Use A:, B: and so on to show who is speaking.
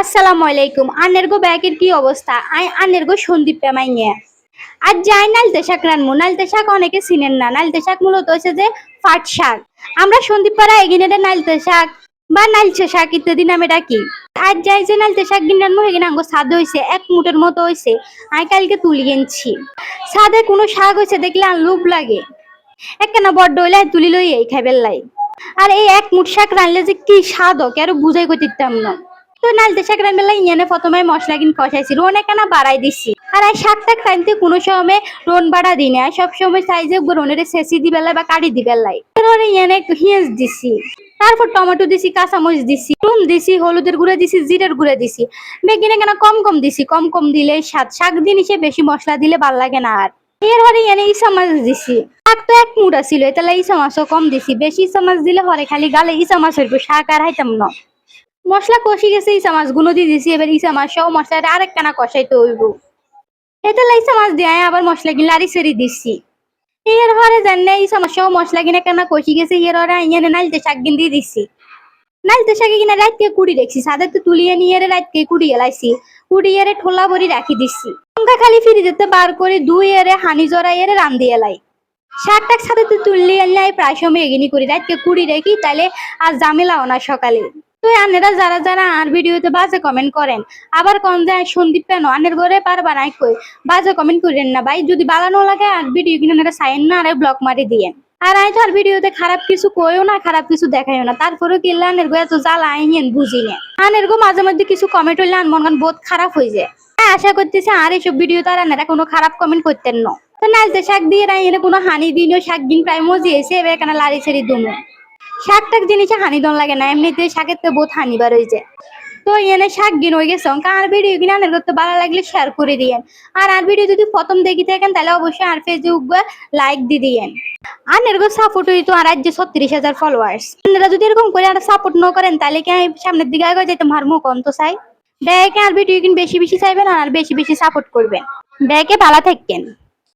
A: আসসালামু আলাইকুম। আনের গো ব্যাগের কি অবস্থা? আই আনের গো সন্দীপ পেমাই নিয়ে আর যাই নালতে শাক রানমু। নালতে শাক অনেকে চিনেন না। নালতে শাক মূলত হচ্ছে যে ফাট শাক। আমরা সন্দীপ পাড়া এগিয়ে নালতে শাক বা নালচে শাক ইত্যাদি নামে ডাকি। আর যাই যে নালতে শাক গিন রানমু এগিয়ে আঙ্গো স্বাদ হয়েছে এক মুটের মতো হয়েছে আমি কালকে তুলি গেছি স্বাদে কোনো শাক হয়েছে দেখলে আর লোভ লাগে। একখানা বড্ড হইলে তুলি লই এই খাইবেল লাই। আর এই এক মুঠ শাক রানলে যে কি স্বাদ হোক আরও বুঝাই করতাম না। তো নালতে শাক রান্না ইয়েনে প্রথমে মশলা কিন কষাইছি। রোন এখানে বাড়াই দিছি? আর এই শাকটা খাইতে কোনো সময় রোন বাড়া দিই না সব সময় সাইজে রোনের শেষি দিবেলাই বা কাটি দিবেলাই তারপরে ইয়েনে একটু হিঁস দিছি। তারপর টমেটো দিছি, কাঁচামরিচ দিছি নুন দিছি, হলুদের গুঁড়া দিছি, জিরের গুঁড়া দিছি। বেগিনে কেন কম কম দিছি? কম কম দিলে স্বাদ। শাক জিনিসে বেশি মশলা দিলে ভালো লাগে না আর। এর হরে এনে ইসা মাছ দিছি। শাক তো এক মুঠা ছিল তাহলে ইসা মাছও কম দিছি। বেশি ইসা মাছ দিলে হরে খালি গালে ইসা মাছ শাক আর হাইতাম না। মশলা কষি গেছে, ইসা মাছগুলো দিয়ে দিছি, এবার ইসা মাছ সহ মশলাটা আরেক কানা কষাইতে হইব। এটা ইসা মাছ দিয়ে আবার মশলা কিনে লারি সেরি দিছি। এর হরে জানে ইসা মাছ সহ মশলা কিনে কেনা কষি গেছে, এর হরে আইয়ানে নাইলতে শাক কিন দিয়ে দিছি। নাইলতে শাকে কিনা রাতকে কুড়ি রেখছি সাদের তো তুলিয়ে নিয়ে এর রাতকে কুড়ি এলাইছি। কুড়ি এরে ঠোলা ভরি রাখি দিছি। লঙ্কা খালি ফিরে যেতে বার করে দুই এরে হানি জরা এরে রান্ধি এলাই। শাকটাক সাথে তো তুললি আনলাই প্রায় সময় এগিনি করি রাতকে কুড়ি রেখি তাহলে আর জামেলাও না সকালে। তো আনেরা যারা যারা আর ভিডিওতে বাজে কমেন্ট করেন, আবার কোন যায় সন্দীপ কেন? আনের ঘরে পারবা নাই কই, বাজে কমেন্ট করেন না ভাই। যদি বালানো লাগে আর ভিডিও কিনে সাইন না আর ব্লক মারি দিয়েন। আর আই তো আর ভিডিওতে খারাপ কিছু কইও না, খারাপ কিছু দেখাইও না। তারপরেও কি আনের গো এত জ্বালা আইন বুঝি না। আনের গো মাঝে মধ্যে কিছু কমেন্ট হইলে আন মন বহুত খারাপ হয়ে যায়। তাই আশা করতেছি আর এইসব ভিডিও তার আনারা কোনো খারাপ কমেন্ট করতেন না। তো নাচতে শাক দিয়ে রাইনে, কোনো হানি দিনও শাক দিন প্রায় মজিয়েছে এবার এখানে লাড়ি ছেড়ি দুমো। শাক টাক জিনিসে হানি দন লাগে না, এমনিতে শাকের তো বহুত হানিবার হয়েছে তো এনে শাক গিন হয়ে গেছে আর ভিডিও কিনে আনার করতে ভালো লাগলে শেয়ার করে দিয়েন। আর আর ভিডিও যদি প্রথম দেখি থাকেন, তাহলে অবশ্যই আর ফেসবুক লাইক দিয়ে দিয়েন। আর এরকম সাপোর্ট হইতো আর আজ যে ছত্রিশ হাজার ফলোয়ার্স আপনারা যদি এরকম করে আর সাপোর্ট না করেন, তাহলে কি সামনের দিকে আগে যেতে মারমু কন তো চাই? দেখে আর ভিডিও কিন বেশি বেশি চাইবেন আর বেশি বেশি সাপোর্ট করবেন। দেখে ভালো থাকেন